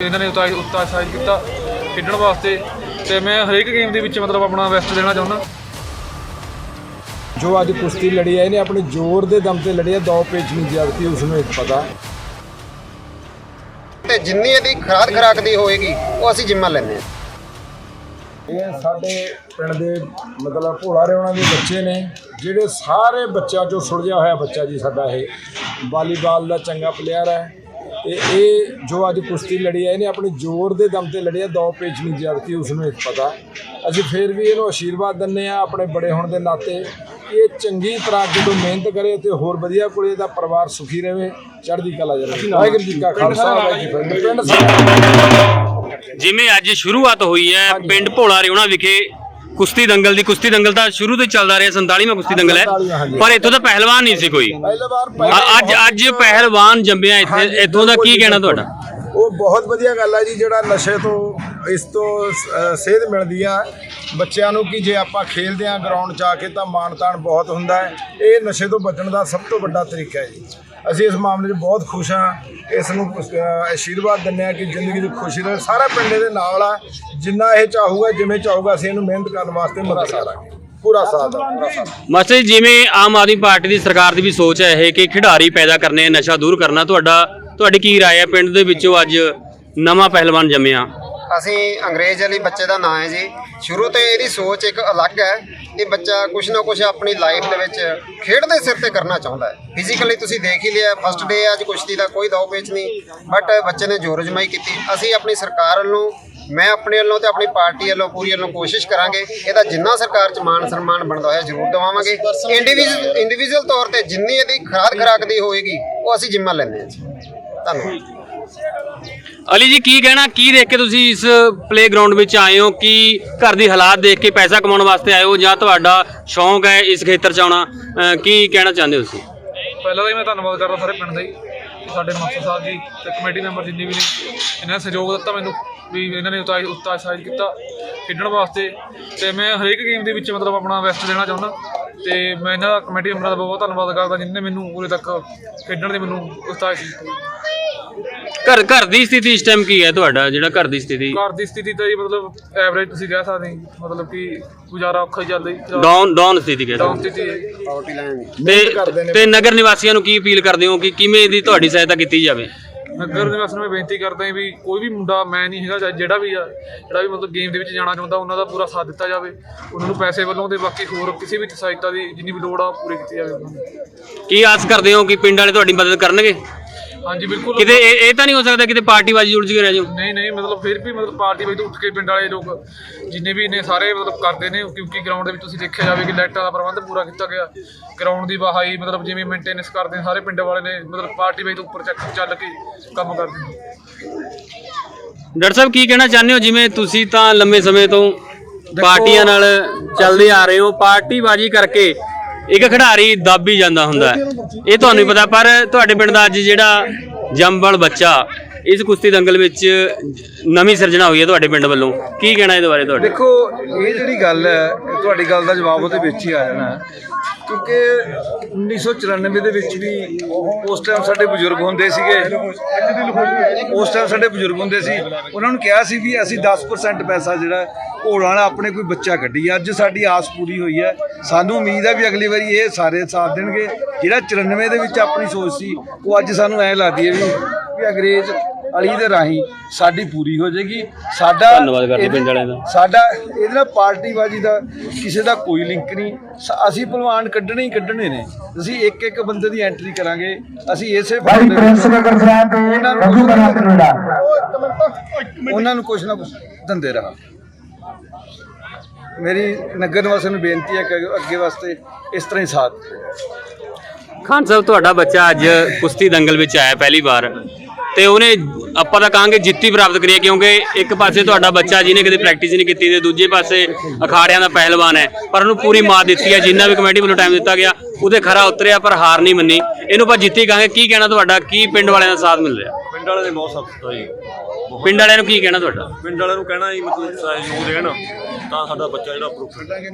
ਇਹਨਾਂ ਨੇ ਉਤਾਰ ਉਤਸ਼ਾਹਿਤ ਕੀਤਾ ਖੇਡਣ ਵਾਸਤੇ ਤੇ ਮੈਂ ਹਰੇਕ ਗੇਮ ਦੇ ਵਿੱਚ ਮਤਲਬ ਆਪਣਾ ਬੈਸਟ ਦੇਣਾ ਚਾਹੁੰਦਾ। ਜੋ ਅੱਜ ਕੁਸ਼ਤੀ ਲੜੀ ਹੈ ਇਹਨੇ ਆਪਣੇ ਜ਼ੋਰ ਦੇ ਦਮ ਤੇ ਲੜੀ ਹੈ ਦੋ ਪੇਚ ਨਹੀਂ ਜਿਆਦਤੀ ਉਸ ਨੂੰ ਇੱਕ ਪਤਾ। ਤੇ ਜਿੰਨੀ ਇਹਦੀ ਖਰਾਕ ਖਰਾਕ ਦੀ ਹੋਏਗੀ ਉਹ ਅਸੀਂ ਜਿੰਮਾ ਲੈਂਦੇ ਹਾਂ। ਇਹ ਸਾਡੇ ਪਿੰਡ ਦੇ ਮਤਲਬ ਭੋਲਾ ਰੇਉਣਾ ਦੇ ਬੱਚੇ ਨੇ ਜਿਹੜੇ ਸਾਰੇ ਬੱਚਿਆਂ ਚੋਂ ਸੁਲਝਿਆ ਹੋਇਆ ਬੱਚਾ ਜੀ ਸਾਡਾ ਇਹ। ਵਾਲੀਬਾਲ ਦਾ ਚੰਗਾ ਪਲੇਅਰ ਹੈ ਤੇ ਇਹ ਜੋ ਅੱਜ ਕੁਸ਼ਤੀ ਲੜੀ ਹੈ ਇਹਨੇ ਆਪਣੇ ਜ਼ੋਰ ਦੇ ਦਮ ਤੇ ਲੜੀ ਹੈ ਦੋ ਪੇਚ ਨਹੀਂ ਜਿਆਦਤੀ ਉਸ ਨੂੰ ਇੱਕ ਪਤਾ। ਅਸੀਂ ਫੇਰ ਵੀ ਇਹਨੂੰ ਆਸ਼ੀਰਵਾਦ ਦਿੰਨੇ ਆ ਆਪਣੇ ਬੜੇ ਹੋਣ ਦੇ ਨਾਤੇ। ਕਿ ਇਹ ਚੰਗੀ ਤਰ੍ਹਾਂ ਜਦੋਂ ਮਿਹਨਤ ਕਰੇ ਤੇ ਹੋਰ ਵਧੀਆ ਕੋਲੇ ਦਾ ਪਰਿਵਾਰ ਸੁਖੀ ਰਹੇ ਚੜ੍ਹਦੀ ਕਲਾ ਜਰੇ ਵਾਹਿਗੁਰੂ ਜੀ ਕਾ ਖਾਲਸਾ ਵਾਹਿਗੁਰੂ ਜੀ ਕੀ ਫਤਿਹ। ਜਿਵੇਂ ਅੱਜ ਸ਼ੁਰੂਆਤ ਹੋਈ ਹੈ ਪਿੰਡ ਭੋਲਾ ਰਿਉਣਾ ਵਿਖੇ ਕੁਸ਼ਤੀ ਦੰਗਲ ਦੀ ਕੁਸ਼ਤੀ ਦੰਗਲ ਤਾਂ ਸ਼ੁਰੂ ਤੋਂ ਹੀ ਚੱਲਦਾ ਰਿਹਾ 47ਵਾਂ ਕੁਸ਼ਤੀ ਦੰਗਲ ਹੈ। 47ਵਾਂ, ਹਾਂਜੀ। ਪਰ ਇੱਥੋਂ ਤਾਂ ਪਹਿਲਵਾਨ ਨਹੀਂ ਸੀ ਕੋਈ। ਅ- ਅੱਜ ਅੱਜ ਪਹਿਲਵਾਨ ਜੰਮਿਆ ਇੱਥੇ। ਇੱਥੋਂ ਦਾ ਕੀ ਕਹਿਣਾ ਤੁਹਾਡਾ? ਉਹ ਬਹੁਤ ਵਧੀਆ ਗੱਲ ਹੈ ਜੀ ਜਿਹੜਾ ਨਸ਼ੇ ਤੋਂ ਇਸ ਤੋਂ ਅ, ਸੇਧ ਮਿਲਦੀ ਆ। ਬੱਚਿਆਂ ਨੂੰ ਕਿ ਜੇ ਆਪਾਂ ਖੇਲਦੇ ਆ ਗਰਾਊਂਡ 'ਚ ਆ ਕੇ ਤਾਂ ਮਾਣ ਤਾਣ ਬਹੁਤ ਹੁੰਦਾ ਹੈ। ਇਹ ਨਸ਼ੇ ਤੋਂ ਬਚਣ ਦਾ ਸਭ ਤੋਂ ਵੱਡਾ ਤਰੀਕਾ ਹੈ ਜੀ। ਅਸੀਂ ਇਸ ਮਾਮਲੇ 'ਚ ਬਹੁਤ ਖੁਸ਼ ਹਾਂ। ਇਸ ਨੂੰ ਆਸ਼ੀਰਵਾਦ ਦਿੰਦੇ ਆ ਕਿ ਜ਼ਿੰਦਗੀ 'ਚ ਖੁਸ਼ੀ ਰਹੇ ਸਾਰਾ ਪਿੰਡ ਇਹਦੇ ਨਾਲ ਆ। ਜਿੰਨਾ ਇਹ ਚਾਹੂਗਾ ਜਿਵੇਂ ਚਾਹੂਗਾ ਅਸੀਂ ਇਹਨੂੰ ਮਿਹਨਤ ਕਰਨ ਵਾਸਤੇ ਮਦਦ ਕਰਾਂਗੇ। ਪੂਰਾ ਸਾਥ ਆ, ਪੂਰਾ ਸਾਥ ਮਾਸਟਰ ਜੀ, ਜਿਵੇਂ ਆਮ ਆਦਮੀ ਪਾਰਟੀ ਦੀ ਸਰਕਾਰ ਦੀ ਵੀ ਸੋਚ ਹੈ ਇਹ ਕਿ ਖਿਡਾਰੀ ਪੈਦਾ ਕਰਨੇ ਨਸ਼ਾ ਦੂਰ ਕਰਨਾ ਤੁਹਾਡਾ ਤੁਹਾਡੀ ਕੀ ਰਾਏ ਹੈ? ਪਿੰਡ ਦੇ ਵਿੱਚੋਂ ਅੱਜ ਨਵਾਂ ਪਹਿਲਵਾਨ ਜੰਮਿਆ। ਅਸੀਂ ਅੰਗਰੇਜ਼ ਵਾਲੀ ਬੱਚੇ ਦਾ ਨਾਂ ਹੈ ਜੀ। ਸ਼ੁਰੂ ਤੋਂ ਇਹਦੀ ਸੋਚ ਇੱਕ ਅਲੱਗ ਹੈ ਇਹ ਬੱਚਾ ਕੁਛ ਨਾ ਕੁਛ ਆਪਣੀ ਲਾਈਫ ਦੇ ਵਿੱਚ ਖੇਡ ਦੇ ਸਿਰ ਤੇ ਕਰਨਾ ਚਾਹੁੰਦਾ ਹੈ। ਫਿਜ਼ੀਕਲੀ ਤੁਸੀਂ ਦੇਖ ਹੀ ਲਿਆ ਫਸਟ ਡੇ ਅੱਜ ਕੁਸ਼ਤੀ ਦਾ ਕੋਈ ਦੋ ਪੇਚ ਨਹੀਂ। ਬਟ ਬੱਚੇ ਨੇ ਜੋਰ ਜਮਾਈ ਕੀਤੀ। ਅਸੀਂ ਆਪਣੀ ਸਰਕਾਰ ਵੱਲੋਂ, ਮੈਂ ਆਪਣੇ ਵੱਲੋਂ ਤੇ ਆਪਣੀ ਪਾਰਟੀ ਵੱਲੋਂ, ਪੂਰੀ ਵੱਲੋਂ ਕੋਸ਼ਿਸ਼ ਕਰਾਂਗੇ ਇਹਦਾ ਜਿੰਨਾ ਸਰਕਾਰ ਚ ਮਾਨ ਸਨਮਾਨ ਬਣਦਾ ਹੋਇਆ ਜ਼ਰੂਰ ਦਵਾਵਾਂਗੇ। ਇੰਡੀਵਿਜੂਅਲ ਇੰਡੀਵਿਜੂਅਲ ਤੌਰ ਤੇ ਜਿੰਨੀ ਇਹਦੀ ਖਰਾਕ ਖਰਾਕ ਦੀ ਹੋਏਗੀ, ਉਹ ਅਸੀਂ ਜਿੰਮਾ ਲੈਂਦੇ ਹਾਂ ਜੀ। ਧੰਨਵਾਦ। ਅਲੀ ਜੀ, ਕੀ ਕਹਿਣਾ, ਕੀ ਦੇਖ ਕੇ ਤੁਸੀਂ ਇਸ ਪਲੇਗਰਾਉਂਡ ਵਿੱਚ ਆਏ ਹੋ? ਕੀ ਘਰ ਦੀ ਹਾਲਾਤ ਦੇਖ ਕੇ ਪੈਸਾ ਕਮਾਉਣ ਵਾਸਤੇ ਆਏ ਹੋ ਜਾਂ ਤੁਹਾਡਾ ਸ਼ੌਂਕ ਹੈ ਇਸ ਖੇਤਰ 'ਚ ਆਉਣਾ? ਅਹ, ਕੀ ਕਹਿਣਾ ਚਾਹੁੰਦੇ ਹੋ ਤੁਸੀਂ? ਪਹਿਲਾਂ ਤਾਂ ਹੀ ਮੈਂ ਧੰਨਵਾਦ ਕਰਦਾ ਸਾਰੇ ਪਿੰਡ ਦਾ ਹੀ ਸਾਡੇ ਮਾਸਟਰ ਸਾਹਿਬ ਜੀ ਤੇ ਕਮੇਟੀ ਮੈਂਬਰ ਜਿੰਨੇ ਵੀ ਨੇ, ਇਹਨਾਂ ਨੇ ਸਹਿਯੋਗ ਦਿੱਤਾ ਮੈਨੂੰ ਵੀ ਇਹਨਾਂ ਨੇ ਉਤਾਰ ਉਤਸ਼ਾਹਿਤ ਕੀਤਾ ਖੇਡਣ ਵਾਸਤੇ। ਤੇ ਮੈਂ ਹਰੇਕ ਗੇਮ ਦੇ ਵਿੱਚ ਮਤਲਬ ਆਪਣਾ ਬੈਸਟ ਦੇਣਾ ਚਾਹੁੰਦਾ। ਤੇ ਮੈਂ ਇਹਨਾਂ ਦਾ ਕਮੇਟੀ ਮੈਂਬਰਾਂ ਦਾ ਬਹੁਤ ਧੰਨਵਾਦ ਕਰਦਾ ਜਿਨ੍ਹਾਂ ਨੇ ਮੈਨੂੰ ਉਰੇ ਤੱਕ ਖੇਡਣ ਦੇ ਮੈਨੂੰ ਉਤਸ਼ਾਹਿਤ ਕੀਤਾ। ਘਰ ਘਰ ਦੀ ਸਥਿਤੀ ਇਸ ਟਾਈਮ ਕੀ ਹੈ ਤੁਹਾਡਾ? ਜਿਹੜਾ ਘਰ ਦੀ ਸਥਿਤੀ ਘਰ ਦੀ ਸਥਿਤੀ ਤਾਂ ਜੀ ਮਤਲਬ ਐਵਰੇਜ ਤੁਸੀਂ ਕਹਿ ਸਕਦੇ ਹੋ ਮਤਲਬ ਕਿ ਗੁਜ਼ਾਰਾ ਔਖਾ ਹੀ ਚੱਲਦਾ ਜੀ। ਡਾਊਨ ਡਾਊਨ ਸਥਿਤੀ ਕਹਿ ਡਾਊਨ ਸਥਿਤੀ ਹੈ ਜੀ। ਪਾਵਰਟੀ ਲਾਈਨ ਤੇ ਤੇ ਨਗਰ ਨਿਵਾਸੀਆਂ ਨੂੰ ਕੀ ਅਪੀਲ ਕਰਦੇ ਹੋ ਕਿ ਕਿਵੇਂ ਇਹਦੀ ਤੁਹਾਡੀ ਸਹਾਇਤਾ ਕੀਤੀ ਜਾਵੇ? ਨਗਰ ਨਿਵਾਸੀਆਂ ਨੂੰ ਮੈਂ ਬੇਨਤੀ ਕਰਦਾ ਹਾਂ ਵੀ ਕੋਈ ਵੀ ਮੁੰਡਾ ਮੈਂ ਨਹੀਂ ਹੈਗਾ ਜਾਂ ਜਿਹੜਾ ਵੀ ਆ ਜਿਹੜਾ ਵੀ ਮਤਲਬ ਗੇਮ ਦੇ ਵਿੱਚ ਜਾਣਾ ਚਾਹੁੰਦਾ ਉਹਨਾਂ ਦਾ ਪੂਰਾ ਸਾਥ ਦਿੱਤਾ ਜਾਵੇ। ਉਹਨਾਂ ਨੂੰ ਪੈਸੇ ਵੱਲੋਂ ਤੇ ਬਾਕੀ ਹੋਰ ਕਿਸੇ ਵੀ ਸਹਾਇਤਾ ਦੀ ਜਿੰਨੀ ਵੀ ਲੋੜ ਆ ਉਹ ਪੂਰੀ ਕੀਤੀ ਜਾਵੇ ਉਹਨਾਂ ਨੂੰ। ਕੀ ਆਸ ਕਰਦੇ ਹੋ ਕਿ ਪਿੰਡ ਵਾਲੇ ਤੁਹਾਡੀ ਮਦਦ ਕਰਨਗੇ? ਹਾਂਜੀ ਬਿਲਕੁਲ। ਕਿਤੇ ਇਹ ਇਹ ਤਾਂ ਨਹੀਂ ਹੋ ਸਕਦਾ ਕਿਤੇ ਪਾਰਟੀਬਾਜ਼ੀ ਉਲਝ ਕੇ ਰਹਿ ਜਾਓ ਨਹੀਂ ਨਹੀਂ ਮਤਲਬ ਫਿਰ ਵੀ ਮਤਲਬ ਪਾਰਟੀ ਵਿੱਚ ਉੱਠ ਕੇ ਪਿੰਡ ਵਾਲੇ ਲੋਕ ਜਿੰਨੇ ਵੀ ਨੇ ਸਾਰੇ ਮਤਲਬ ਕਰਦੇ ਨੇ ਕਿਉਂਕਿ ਗਰਾਊਂਡ ਦੇ ਵਿੱਚ ਤੁਸੀਂ ਦੇਖਿਆ ਜਾਵੇ ਕਿ ਲਾਈਟਾਂ ਦਾ ਪ੍ਰਬੰਧ ਪੂਰਾ ਕੀਤਾ ਗਿਆ। ਗਰਾਊਂਡ ਦੀ ਵਹਾਈ ਮਤਲਬ ਜਿਵੇਂ ਮੇਨਟੇਨੈਂਸ ਕਰਦੇ ਨੇ ਸਾਰੇ ਪਿੰਡ ਵਾਲੇ ਨੇ ਮਤਲਬ ਪਾਰਟੀ ਵਿੱਚ ਉੱਪਰ ਚੱਕ ਚੱਲ ਕੇ ਕੰਮ ਕਰਦੇ ਨੇ। ਡਾਕਟਰ ਸਾਹਿਬ ਕੀ ਕਹਿਣਾ ਚਾਹੁੰਦੇ ਹੋ? ਜਿਵੇਂ ਤੁਸੀਂ ਤਾਂ ਲੰਮੇ ਸਮੇਂ ਤੋਂ ਪਾਰਟੀਆਂ ਨਾਲ ਚੱਲਦੇ ਆ ਰਹੇ ਹੋ ਪਾਰਟੀਬਾਜ਼ੀ ਕਰਕੇ ਇੱਕ ਖਿਡਾਰੀ ਦੱਬ ਹੀ ਜਾਂਦਾ ਹੁੰਦਾ ਹੈ। ਇਹ ਤੁਹਾਨੂੰ ਹੀ ਪਤਾ, ਪਰ ਤੁਹਾਡੇ ਪਿੰਡ ਦਾ ਅੱਜ ਜਿਹੜਾ ਜੰਬਲ ਬੱਚਾ, ਇਸ ਕੁਸ਼ਤੀ ਦੰਗਲ ਵਿੱਚ ਨਵੀਂ ਸਿਰਜਣਾ ਹੋਈ ਹੈ ਤੁਹਾਡੇ ਪਿੰਡ ਵੱਲੋਂ। ਕੀ ਕਹਿਣਾ ਇਹਦੇ ਬਾਰੇ ਤੁਹਾਡੇ? ਦੇਖੋ, ਇਹ ਜਿਹੜੀ ਗੱਲ ਹੈ ਇਹ ਤੁਹਾਡੀ ਗੱਲ ਦਾ ਜਵਾਬ ਉਹਦੇ ਵਿੱਚ ਹੀ ਆ ਜਾਣਾ। ਹੈ। ਕਿਉਂਕਿ 1994 ਦੇ ਵਿੱਚ ਵੀ ਉਸ ਟਾਈਮ ਸਾਡੇ ਬਜ਼ੁਰਗ ਹੁੰਦੇ ਸੀਗੇ। ਉਸ ਟਾਈਮ ਸਾਡੇ ਬਜ਼ੁਰਗ ਹੁੰਦੇ ਸੀ। ਉਹਨਾਂ ਨੂੰ ਕਿਹਾ ਸੀ ਵੀ ਅਸੀਂ 10% ਪੈਸਾ ਜਿਹੜਾ ਘੋੜਾਂ ਵਾਲਾ ਆਪਣੇ ਕੋਈ ਬੱਚਾ ਕੱਢੀ ਅੱਜ ਸਾਡੀ ਆਸ ਪੂਰੀ ਹੋਈ ਹੈ। ਸਾਨੂੰ ਉਮੀਦ ਹੈ ਵੀ ਅਗਲੀ ਵਾਰੀ ਇਹ ਸਾਰੇ ਸਾਥ ਦੇਣਗੇ। ਜਿਹੜਾ 94 ਦੇ ਵਿੱਚ ਆਪਣੀ ਸੋਚ ਸੀ, ਉਹ ਅੱਜ ਸਾਨੂੰ ਐ ਲੱਗਦੀ ਹੈ ਵੀ ਵੀ ਅੰਗਰੇਜ਼ ਅਲੀ ਦੇ ਰਾਹੀਂ ਸਾਡੀ ਪੂਰੀ ਹੋ ਜਾਏਗੀ। ਸਾਡਾ ਧੰਨਵਾਦ ਕਰਦੇ ਪਿੰਡ ਵਾਲਿਆਂ ਦਾ। ਸਾਡਾ ਇਹਦੇ ਨਾਲ ਪਾਰਟੀਬਾਜ਼ੀ ਦਾ ਕਿਸੇ ਦਾ ਕੋਈ ਲਿੰਕ ਨਹੀਂ। ਸ- ਅਸੀਂ ਪਹਿਲਵਾਨ ਕੱਢਣੇ ਹੀ ਕੱਢਣੇ ਨੇ। ਅਸੀਂ ਇੱਕ ਇੱਕ ਬੰਦੇ ਦੀ ਐਂਟਰੀ ਕਰਾਂਗੇ। ਅਸੀਂ ਇਸੇ ਫਾਰਮ ਦੇ ਵਿੱਚ ਉਹਨਾਂ ਨੂੰ ਕੁਛ ਨਾ ਕੁਛ- ਉਹਨਾਂ ਨੂੰ ਕੁਛ ਨਾ ਕੁਛ ਦਿੰਦੇ ਰਹਾ। ਮੇਰੀ ਨਗਰ ਨਿਵਾਸੀਆਂ ਨੂੰ ਬੇਨਤੀ ਹੈ ਕਿ ਅੱਗੇ ਵਾਸਤੇ ਇਸ ਤਰ੍ਹਾਂ ਹੀ ਸਾਥ ਦਿਓ। ਖਾਨ ਸਾਹਿਬ ਤੁਹਾਡਾ ਬੱਚਾ ਅੱਜ ਕੁਸ਼ਤੀ ਦੰਗਲ ਵਿੱਚ ਆਇਆ ਪਹਿਲੀ ਵਾਰ ਤੇ ਉਹਨੇ ਆਪਾਂ ਤਾਂ ਕਹਾਂਗੇ ਜਿੱਤੀ ਪ੍ਰਾਪਤ ਕਰੀ ਹੈ ਕਿਉਂਕਿ ਇੱਕ ਪਾਸੇ ਤੁਹਾਡਾ ਬੱਚਾ ਜਿਹਨੇ ਕਦੇ ਪ੍ਰੈਕਟਿਸ ਨਹੀਂ ਕੀਤੀ ਤੇ ਦੂਜੇ ਪਾਸੇ ਅਖਾੜਿਆਂ ਦਾ ਪਹਿਲਵਾਨ ਹੈ। ਪਰ ਉਹਨੂੰ ਪੂਰੀ ਮਾਤ ਦਿੱਤੀ ਹੈ ਜਿੰਨਾ ਵੀ ਕਮੇਟੀ ਵੱਲੋਂ ਟਾਈਮ ਦਿੱਤਾ ਗਿਆ ਉਹਦੇ ਖਰਾ ਉਤਰਿਆ ਪਰ ਹਾਰ ਨਹੀਂ ਮੰਨੀ। ਇਹਨੂੰ ਆਪਾਂ ਜਿੱਤੀ ਕਹਾਂਗੇ। ਕੀ ਕਹਿਣਾ ਤੁਹਾਡਾ? ਕੀ ਪਿੰਡ ਵਾਲਿਆਂ ਦਾ ਸਾਥ ਮਿਲ ਰਿਹਾ? ਪਿੰਡ ਵਾਲਿਆਂ ਨੇ ਬਹੁਤ ਸਾਥ ਜੀ। ਪਿੰਡ ਵਾਲਿਆਂ ਨੂੰ ਕੀ ਕਹਿਣਾ ਤੁਹਾਡਾ? ਪਿੰਡ ਵਾਲਿਆਂ ਨੂੰ ਕਹਿਣਾ ਜੀ ਮਤਲਬ ਸਹਿਯੋਗ ਦੇਣ। ਤਾਂ ਸਾਡਾ ਬੱਚਾ ਜਿਹੜਾ ਪ੍ਰੋਫੈਸਰ